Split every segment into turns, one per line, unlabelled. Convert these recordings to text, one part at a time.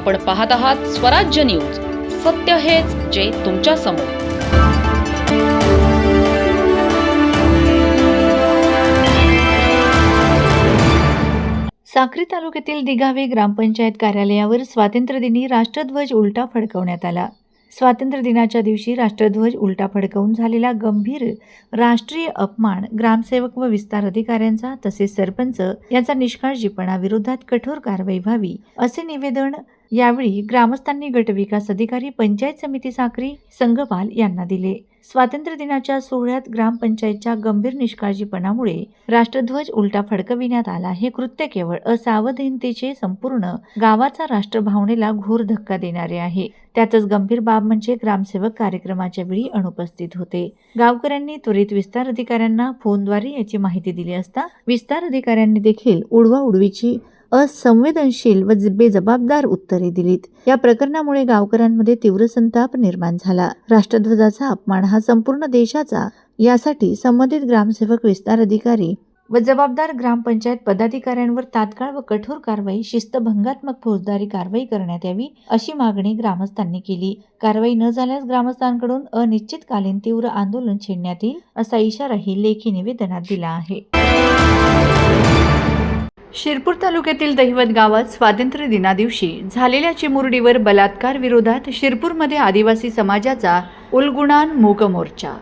आपण पाहत आहात स्वराज्य न्यूज. सत्य हेच जे तुमच्यासमोर.
साक्री तालुक्यातील दिघावे ग्रामपंचायत कार्यालयावर स्वातंत्र्यदिनी राष्ट्रध्वज उलटा फडकवण्यात आला. स्वातंत्र्य दिनाच्या दिवशी राष्ट्रध्वज उलटा फडकवून झालेला गंभीर राष्ट्रीय अपमान ग्रामसेवक व विस्तार अधिकाऱ्यांचा तसेच सरपंच यांचा निष्काळजीपणा विरोधात कठोर कारवाई व्हावी असे निवेदन यावेळी ग्रामस्थांनी गटविकास अधिकारी पंचायत समिती साखरी संघपाल यांना दिले. स्वातंत्र्य दिनाच्या सोहळ्यात ग्रामपंचायतच्या गंभीर निष्काळजीपणामुळे राष्ट्रध्वज उलटा फडकविण्यात आला. हे कृत्य केवळ असावधानतेचे संपूर्ण गावाचा राष्ट्रभावनेला घोर धक्का देणारे आहे. त्यातच गंभीर बाब म्हणजे ग्रामसेवक कार्यक्रमाच्या वेळी अनुपस्थित होते. गावकऱ्यांनी त्वरित विस्तार अधिकाऱ्यांना फोनद्वारे याची माहिती दिली असता विस्तार अधिकाऱ्यांनी देखील उडवा उडवीची असंवेदनशील व बेजबाबदार उत्तरे दिलीत. या प्रकरणामुळे गावकऱ्यांमध्ये तीव्र संताप निर्माण झाला. राष्ट्रध्वजाचा अपमान हा संपूर्ण देशाचा. यासाठी संबंधित ग्रामसेवक विस्तार अधिकारी व जबाबदार ग्रामपंचायत पदाधिकाऱ्यांवर तात्काळ व कठोर कारवाई शिस्तभंगात्मक फौजदारी कारवाई करण्यात यावी अशी मागणी ग्रामस्थांनी केली. कारवाई न झाल्यास ग्रामस्थांकडून अनिश्चितकालीन तीव्र आंदोलन छेडण्यात येईल असा इशाराही लेखी निवेदनात दिला आहे. शिरपूर तालुक्यातील दहिवत गावात स्वातंत्र्य दिनादिवशी झालेल्या चिमुरडीवर बलात्कार विरोधात शिरपूरमध्ये आदिवासी समाजाचा उलगुणान मूक मोर्चा.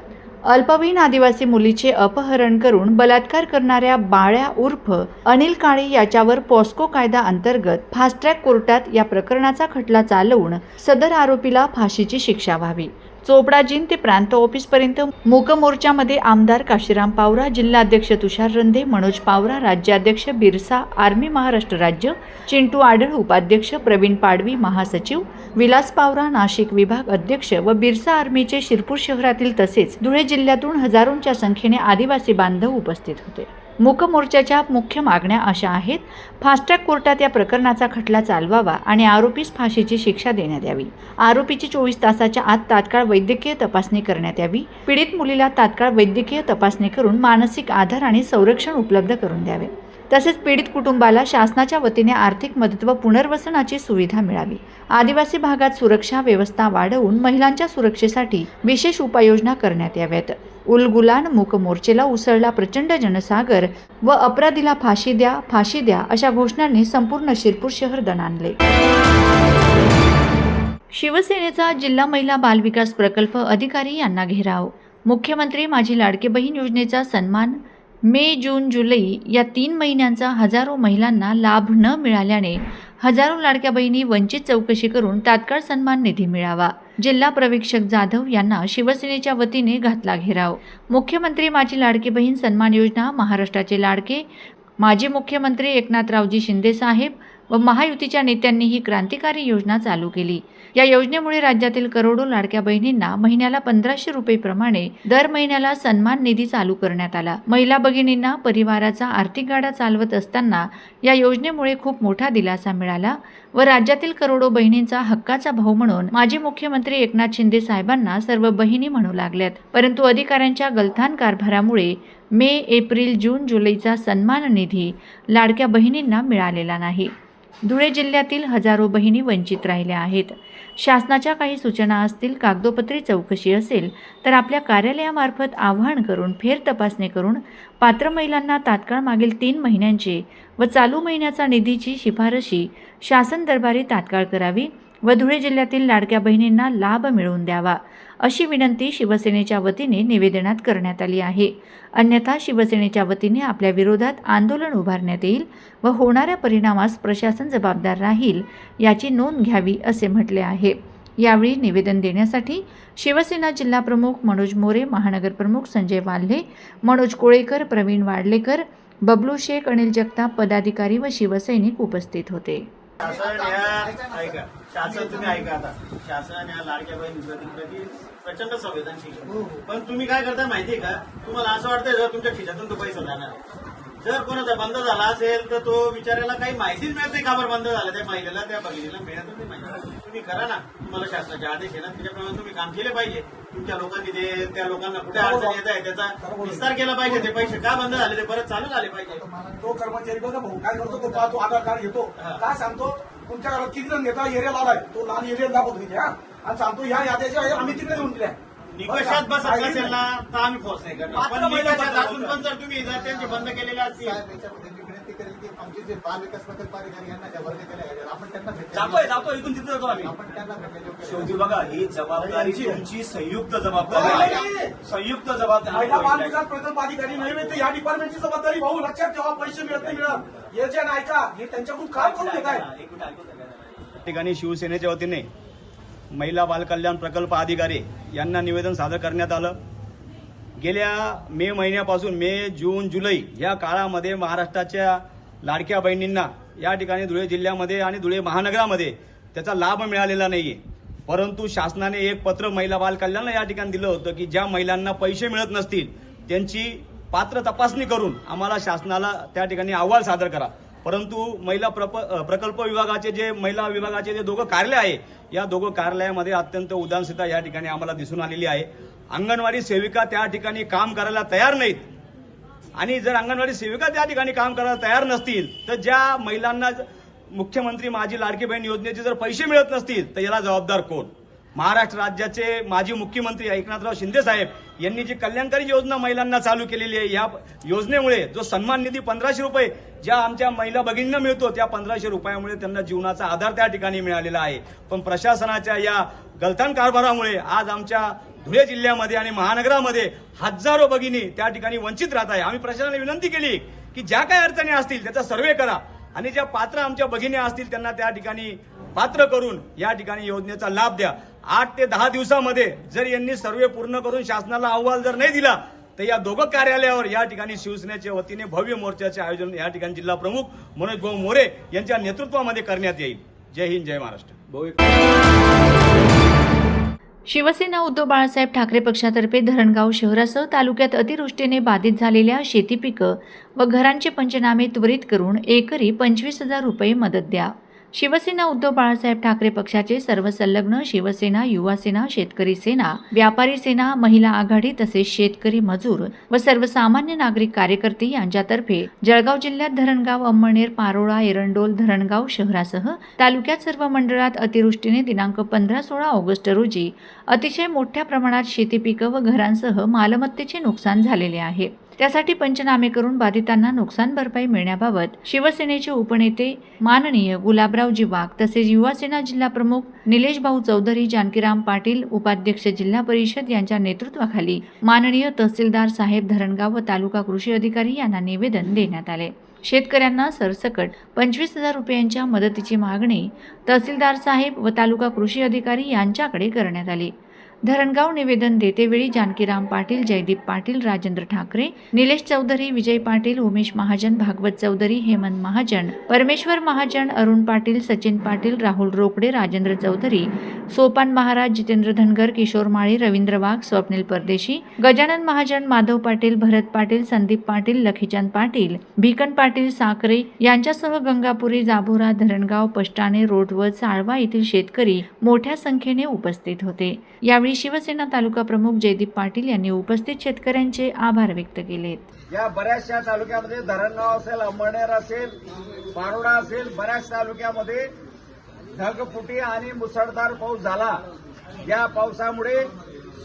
अल्पवयीन आदिवासी मुलीचे अपहरण करून बलात्कार करणाऱ्या बाळ्या उर्फ अनिल काळे याच्यावर पॉस्को कायदा अंतर्गत फास्ट्रॅक कोर्टात या प्रकरणाचा खटला चालवून सदर आरोपीला फाशीची शिक्षा व्हावी. चोपडाजीन ते प्रांत ऑफिसपर्यंत मूक मोर्चामध्ये आमदार काशीराम पावरा जिल्हाध्यक्ष तुषार रंधे मनोज पावरा राज्याध्यक्ष बिरसा आर्मी महाराष्ट्र राज्य चिंटू आडळ उपाध्यक्ष प्रवीण पाडवी महासचिव विलास पावरा नाशिक विभाग अध्यक्ष व बिरसा आर्मीचे शिरपूर शहरातील तसेच धुळे जिल्ह्यातून हजारोंच्या संख्येने आदिवासी बांधव उपस्थित होते. मूकमोर्चाच्या मुख्य मागण्या अशा आहेत. फास्टॅग कोर्टात या प्रकरणाचा खटला चालवावा आणि आरोपीस फाशीची शिक्षा देण्यात यावी. आरोपीची चोवीस तासाच्या आत तात्काळ वैद्यकीय तपासणी करण्यात यावी. पीडित मुलीला तात्काळ वैद्यकीय तपासणी करून मानसिक आधार आणि संरक्षण उपलब्ध करून द्यावे. तसेच पीडित कुटुंबाला शासनाच्या वतीने आर्थिक मदत व पुनर्वसनाची सुविधा मिळावी. आदिवासी भागात सुरक्षा व्यवस्था वाढवून महिलांच्या सुरक्षेसाठी विशेष उपाययोजना करण्यात याव्यात. उलगुलान मूक मोर्चेला उसळला प्रचंड जनसागर व अपराधीला फाशी द्या फाशी द्या अशा घोषणांनी संपूर्ण शिरपूर शहर दणाणले. शिवसेनेचा जिल्हा महिला बालविकास प्रकल्प अधिकारी यांना घेराव. मुख्यमंत्री माझी लाडके बहीण योजनेचा सन्मान. मे जून जुलै या तीन महिन्यांचा हजारो महिलांना लाभ न मिळाल्याने हजारो लाडक्या बहिणी वंचित चौकशी करून तात्काळ सन्मान निधी मिळावा. जिल्हा प्रवीक्षक जाधव यांना शिवसेनेच्या वतीने घातला घेराव. मुख्यमंत्री माझी लाडकी बहीण सन्मान योजना महाराष्ट्राचे लाडके माजी मुख्यमंत्री एकनाथरावजी शिंदे साहेब व महायुतीच्या नेत्यांनी ही क्रांतिकारी योजना चालू केली. या योजनेमुळे राज्यातील करोडो लाडक्या बहिणींना महिन्याला पंधराशे रुपयेप्रमाणे दर महिन्याला सन्मान निधी चालू करण्यात आला. महिला भगिनींना परिवाराचा आर्थिक गाडा चालवत असताना या योजनेमुळे खूप मोठा दिलासा मिळाला व राज्यातील करोडो बहिणींचा हक्काचा भाऊ म्हणून माजी मुख्यमंत्री एकनाथ शिंदे साहेबांना सर्व बहिणी म्हणू लागल्यात. परंतु अधिकाऱ्यांच्या गलथान कारभारामुळे मे एप्रिल जून जुलैचा सन्मान निधी लाडक्या बहिणींना मिळालेला नाही. धुळे जिल्ह्यातील हजारो बहिणी वंचित राहिल्या आहेत. शासनाच्या काही सूचना असतील कागदोपत्री चौकशी असेल तर आपल्या कार्यालयामार्फत आवाहन करून फेर तपासणी करून पात्र महिलांना तात्काळ मागील तीन महिन्यांचे व चालू महिन्याचा निधीची शिफारशी शासन दरबारी तात्काळ करावी व धुळे जिल्ह्यातील लाडक्या बहिणींना लाभ मिळवून द्यावा अशी विनंती शिवसेनेच्या वतीने निवेदनात करण्यात आली आहे. अन्यथा शिवसेनेच्या वतीने आपल्या विरोधात आंदोलन उभारण्यात येईल व होणाऱ्या परिणामास प्रशासन जबाबदार राहील याची नोंद घ्यावी असे म्हटले आहे. यावेळी निवेदन देण्यासाठी शिवसेना जिल्हाप्रमुख मनोज मोरे महानगरप्रमुख संजय वाल्हे मनोज कोळेकर प्रवीण वाडलेकर बबलू शेख अनिल जगताप पदाधिकारी व शिवसैनिक उपस्थित होते.
शासन ह्या ऐका शासन तुम्ही ऐका आता शासन ह्या लाडक्या बहीण प्रचंड संवेदनशील आहे. पण तुम्ही काय करता माहितीये का तुम्हाला असं वाटतंय जर तुमच्या खिशातून तो पैसा जाणार. जर कोणाचा बंद झाला असेल तर तो बिचाऱ्याला काही माहितीच मिळत नाही का बरं बंद झालं त्या महिलेला त्या भगिनीला मिळतच नाही माहिती तुम्ही करा ना. तुम्हाला शासनाचे आदेश आहे ना त्याच्याप्रमाणे तुम्ही काम केले पाहिजे. तुमच्या लोकांनी ते त्या लोकांना कुठे अडचण येत आहे त्याचा विस्तार केला पाहिजे. ते पैसे का बंद झाले ते परत चालू झाले पाहिजे.
तो कर्मचारी बघा भाऊ काय करतो तो पाहतो आधार कार्ड घेतो. काय सांगतो? तुमच्या घरात किती जण घेता एरिया लावलाय तो लहान एरिया दाखवतो तिथे हा. आणि सांगतो ह्या याद्याच्या आम्ही तिकडे देऊन दिल्या
निकषात नसेल
नाही.
ना तर आम्ही फोर्स नाही करणार पण निकषात असून पण जर तुम्ही जर त्यांचे बंद केलेले असतील
करेल की आमचे जे अधिकारी यांना ज्या वर्ग केल्या गेल्या आपण त्यांना
जातोय
भेटले
जातोय इथून तिथे जातो आम्ही.
आपण त्यांना भेटले
शेवटी बघा ही जबाबदारी तुमची संयुक्त जबाबदारी. आहे. संयुक्त जबाबदारी.
महिला बाल
आहे.
विकास प्रकल्प अधिकारी नाही तर या डिपार्टमेंटची जबाबदारी भाऊ लक्षात ठेवा पैसे मिळत नाही मिळत. हे जे नाही का हे त्यांच्याकडून काम करून घेत आहे
एक मिनिट
ठिकाणी शिवसेनेच्या वतीने महिला बालकल्याण प्रकल्प अधिकारी यांना निवेदन सादर करण्यात आलं. गेल्या मे महिन्यापासून मे जून जुलै या काळामध्ये महाराष्ट्राच्या लाडक्या बहिणींना या ठिकाणी धुळे जिल्ह्यामध्ये आणि धुळे महानगरामध्ये त्याचा लाभ मिळालेला नाहीये. परंतु शासनाने एक पत्र महिला बाल कल्याणला या ठिकाणी दिलं होतं की ज्या महिलांना पैसे मिळत नसतील त्यांची पात्र तपासणी करून आम्हाला शासनाला त्या ठिकाणी अहवाल सादर करा. परंतु महिला प्रप प्रकल्प विभागाचे जे महिला विभागाचे जे दोघं कार्यालय आहे या दोघं कार्यालयामध्ये अत्यंत उदासीनता या ठिकाणी आम्हाला दिसून आलेली आहे. अंगणवाडी सेविका त्या ठिकाणी काम करायला तयार नाहीत. आणि जर अंगणवाडी सेविका त्या ठिकाणी काम करायला तयार नसतील तर ज्या महिलांना मुख्यमंत्री माझी लाडकी बहीण योजनेचे जर पैसे मिळत नसतील तर याला जबाबदार कोण? महाराष्ट्र राज्याचे माजी मुख्यमंत्री एकनाथराव शिंदे साहेब यांनी जी कल्याणकारी योजना महिलांना चालू केलेली आहे या योजनेमुळे जो सन्मान निधी पंधराशे रुपये ज्या आमच्या महिला भगिनींना मिळतो त्या पंधराशे रुपयामुळे त्यांना जीवनाचा आधार त्या ठिकाणी मिळालेला आहे. पण प्रशासनाच्या या गलथान कारभारामुळे आज आमच्या धुळे जिल्ह्यामध्ये आणि महानगरामध्ये हजारो भगिनी त्या ठिकाणी वंचित राहत आहे. आम्ही प्रशासनाला विनंती केली की ज्या काही अडचणी असतील त्याचा सर्वे करा आणि ज्या पात्र आमच्या भगिनी असतील त्यांना त्या ठिकाणी पात्र करून या ठिकाणी योजनेचा लाभ द्या. आठ ते दहा दिवसामध्ये जर यांनी सर्वे पूर्ण करून शासनाला अहवाल जर नाही दिला तर या दोघं कार्यालयावर या ठिकाणी शिवसेनेच्या वतीने भव्य मोर्चाचे आयोजन या ठिकाणी जिल्हा प्रमुख मनोज भाऊ मोरे यांच्या नेतृत्वामध्ये करण्यात येईल. जय हिंद जय महाराष्ट्र.
शिवसेना उद्धव बाळासाहेब ठाकरे पक्षातर्फे धरणगाव शहरासह तालुक्यात अतिवृष्टीने बाधित झालेल्या शेती पिकं व घरांचे पंचनामे त्वरित करून एकरी पंचवीस हजार रुपये मदत द्या. शिवसेना उद्धव बाळासाहेब ठाकरे पक्षाचे सर्व संलग्न शिवसेना युवा सेना शेतकरी सेना व्यापारी सेना महिला आघाडी तसेच शेतकरी मजूर व सर्वसामान्य नागरिक कार्यकर्ते यांच्यातर्फे जळगाव जिल्ह्यात धरणगाव अंमळनेर पारोळा एरंडोल धरणगाव शहरासह तालुक्यात सर्व मंडळात अतिवृष्टीने दिनांक पंधरा सोळा ऑगस्ट रोजी अतिशय मोठ्या प्रमाणात शेती पिकं व घरांसह मालमत्तेचे नुकसान झालेले आहे. त्यासाठी पंचनामे करून बाधितांना नुकसान भरपाई मिळण्याबाबत शिवसेनेचे उपनेते माननीय गुलाबरावजी वाघ तसेच युवासेना जिल्हा प्रमुख निलेश भाऊ चौधरी जानकीराम पाटील उपाध्यक्ष जिल्हा परिषद यांच्या नेतृत्वाखाली माननीय तहसीलदार साहेब धरणगाव व तालुका कृषी अधिकारी यांना निवेदन देण्यात आले. शेतकऱ्यांना सरसकट पंचवीस हजार रुपयांच्या मदतीची मागणी तहसीलदार साहेब व तालुका कृषी अधिकारी यांच्याकडे करण्यात आली. धरणगाव निवेदन देतेवेळी जानकीराम पाटील जयदीप पाटील राजेंद्र ठाकरे निलेश चौधरी विजय पाटील उमेश महाजन भागवत चौधरी हेमंत महाजन परमेश्वर महाजन अरुण पाटील सचिन पाटील राहुल रोकडे राजेंद्र चौधरी सोपान महाराज जितेंद्र धनगर किशोर माळी रवींद्र वाघ स्वप्नील परदेशी गजानन महाजन माधव पाटील भरत पाटील संदीप पाटील लखीचंद पाटील भिकन पाटील साखरे यांच्यासह गंगापुरी जाभोरा धरणगाव पष्टाणे रोडवत साळवा येथील शेतकरी मोठ्या संख्येने उपस्थित होते. यावेळी शिवसेना तालुका प्रमुख जयदीप पाटील यांनी उपस्थित शेतकऱ्यांचे आभार व्यक्त केलेत
या बऱ्याचशा तालुक्यामध्ये धरणगाव असेल अंबळनेर असेल पारोडा असेल बऱ्याच तालुक्यामध्ये ढगफुटी आणि मुसळधार पाऊस झाला. या पावसामुळे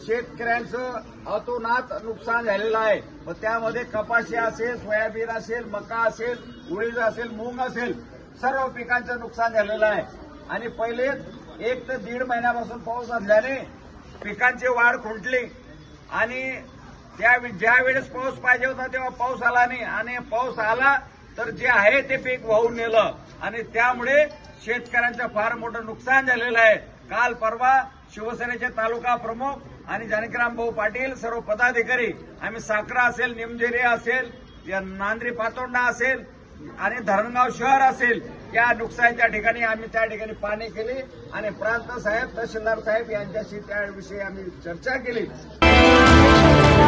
शेतकऱ्यांचं अतोनात नुकसान झालेलं आहे. व त्यामध्ये कपाशी असेल सोयाबीन असेल मका असेल उडीद असेल मूग असेल सर्व पिकांचं नुकसान झालेलं आहे. आणि पहिले एक ते दीड महिन्यापासून पाऊस असल्याने पिकांची वाढ खुंटली. आणि त्या ज्या वेळेस पाऊस पाहिजे होता तेव्हा पाऊस आला नाही. आणि पाऊस आला तर जे आहे ते पीक वाहून नेलं. आणि त्यामुळे शेतकऱ्यांचं फार मोठं नुकसान झालेलं आहे. काल परवा शिवसेनेचे तालुका प्रमुख आणि जानकीराम भाऊ पाटील सर्व पदाधिकारी आम्ही साखरा असेल निमजेरे असेल या नांद्री पातोंडा असेल आणि धरणगाव शहर असेल या नुकसानीच्या ठिकाणी आम्ही त्या ठिकाणी पाहणी केली आणि प्रांत साहेब तहसीलदार साहेब यांच्याशी त्याविषयी आम्ही चर्चा केली.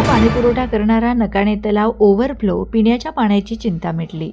पाणीपुरवठा करणारा नकाणे तलाव ओव्हरफ्लो पिण्याच्या पाण्याची चिंता मिटली.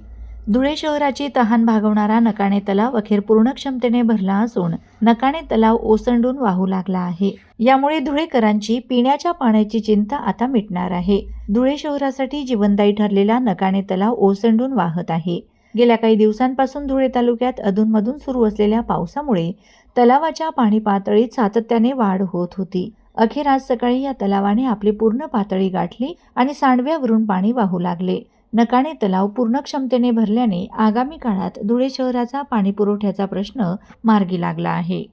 धुळे शहराची तहान भागवणारा नकाणे तलाव अखेर पूर्ण क्षमतेने भरला असून नकाणे तलाव ओसंडून वाहू लागला आहे. यामुळे धुळेकरांची पिण्याच्या पाण्याची चिंता आता मिटणार आहे. धुळे शहरासाठी जीवनदायी ठरलेला नकाणे तलाव ओसंडून वाहत आहे. गेल्या काही दिवसांपासून धुळे तालुक्यात अधूनमधून सुरू असलेल्या पावसामुळे तलावाच्या पाणी पातळीत सातत्याने वाढ होत होती. अखेर आज सकाळी या तलावाने आपली पूर्ण पातळी गाठली आणि सांडव्यावरून पाणी वाहू लागले. नकाणे तलाव पूर्ण क्षमतेने भरल्याने आगामी काळात धुळे शहराचा पाणी पुरवठ्याचा प्रश्न मार्गी लागला आहे.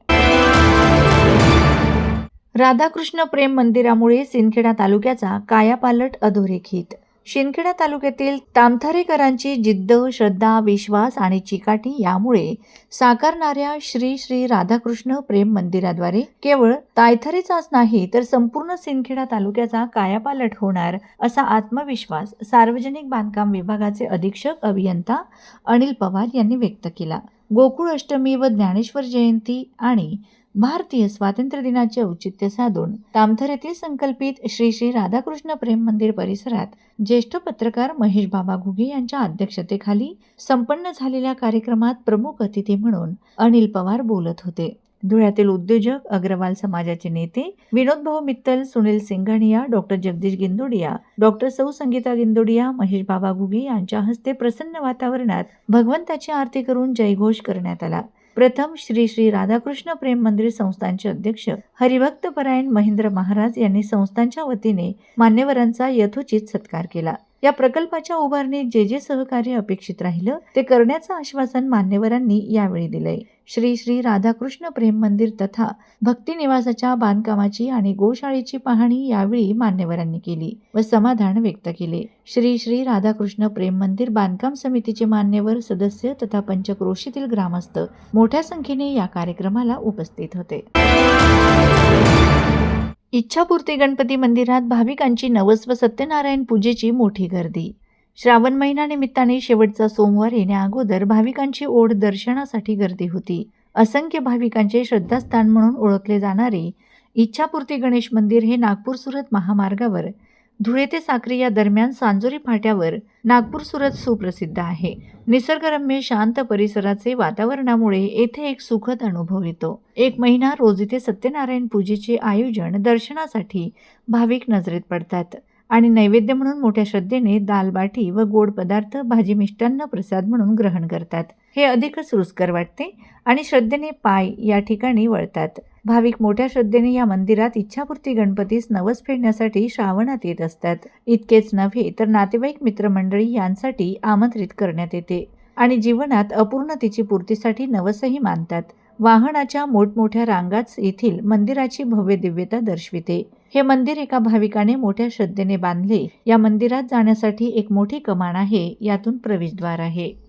राधाकृष्ण प्रेम मंदिरामुळे सिंदखेडा तालुक्याचा कायापालट अधोरेखित शिंदखेडा तालुक्यातील तामथारेकरांची जिद्द श्रद्धा विश्वास आणि चिकाटी यामुळे साकारणाऱ्या श्री श्री राधाकृष्ण प्रेम मंदिराद्वारे केवळ तायथरीचाच नाही तर संपूर्ण सिंदखेडा तालुक्याचा कायापालट होणार असा आत्मविश्वास सार्वजनिक बांधकाम विभागाचे अधीक्षक अभियंता अनिल पवार यांनी व्यक्त केला. गोकुळ अष्टमी व ज्ञानेश्वर जयंती आणि भारतीय स्वातंत्र्य दिनाचे औचित्य साधून तामथर येथे संकल्पित श्री श्री राधाकृष्ण प्रेम मंदिर परिसरात ज्येष्ठ पत्रकार महेश बाबा घुगे यांच्या अध्यक्षतेखाली संपन्न झालेल्या कार्यक्रमात प्रमुख अतिथी म्हणून अनिल पवार बोलत होते. धुळ्यातील उद्योजक अग्रवाल समाजाचे नेते विनोद भाऊ मित्तल सुनील सिंघानिया डॉक्टर जगदीश गिंदोडिया डॉक्टर सौ संगीता गिंदोडिया महेश बाबा घुगे यांच्या हस्ते प्रसन्न वातावरणात भगवंताची आरती करून जयघोष करण्यात आला. प्रथम श्री श्री राधाकृष्ण प्रेम मंदिर संस्थानचे अध्यक्ष हरिभक्त परायण महेंद्र महाराज यांनी संस्थांच्या वतीने मान्यवरांचा यथोचित सत्कार केला. या प्रकल्पाच्या उभारणीत जे जे सहकार्य अपेक्षित राहिलं ते करण्याचं आश्वासन मान्यवरांनी यावेळी दिलंय. श्री श्री राधाकृष्ण प्रेम मंदिर तथा भक्ती निवासाच्या बांधकामाची आणि गोशाळेची पाहणी यावेळी मान्यवरांनी केली व समाधान व्यक्त केले. श्री श्री राधाकृष्ण प्रेम मंदिर बांधकाम समितीचे मान्यवर सदस्य तथा पंचक्रोशीतील ग्रामस्थ मोठ्या संख्येने या कार्यक्रमाला उपस्थित होते. इच्छापूर्ती गणपती मंदिरात भाविकांची नवस व सत्यनारायण पूजेची मोठी गर्दी. श्रावण महिन्यानिमित्ताने शेवटचा सोमवार येण्याअगोदर भाविकांची ओढ दर्शनासाठी गर्दी होती. असंख्य भाविकांचे श्रद्धास्थान म्हणून ओळखले जाणारे इच्छापूर्ती गणेश मंदिर हे नागपूर सुरत महामार्गावर धुळे ते साक्री या दरम्यान सांजोरी फाट्यावर नागपूर सुरत सुप्रसिद्ध आहे. निसर्गरम्य शांत परिसराचे वातावरणामुळे येथे एक सुखद अनुभव येतो. एक महिना रोज इथे सत्यनारायण पूजेचे आयोजन दर्शनासाठी भाविक नजरेत पडतात आणि नैवेद्य म्हणून मोठ्या श्रद्धेने दालबाटी व गोड पदार्थ भाजी मिष्टान्न प्रसाद म्हणून ग्रहण करतात. हे अधिकच रुचकर वाटते आणि श्रद्धेने पाय या ठिकाणी वळतात. भाविक मोठ्या श्रद्धेने या मंदिरात इच्छापूर्ती गणपतीस नवस फेडण्यासाठी श्रावणात येत असतात. इतकेच नव्हे तर नातेवाईक मित्रमंडळी यांसाठी आमंत्रित करण्यात येते आणि जीवनात अपूर्णतेची पूर्तीसाठी नवसही मानतात. वाहनाच्या मोठमोठ्या रांगाच येथील मंदिराची भव्य दिव्यता दर्शविते. हे मंदिर एका भाविकाने मोठ्या श्रद्धेने बांधले. या मंदिरात जाण्यासाठी एक मोठी कमान आहे. यातून प्रवेशद्वार आहे.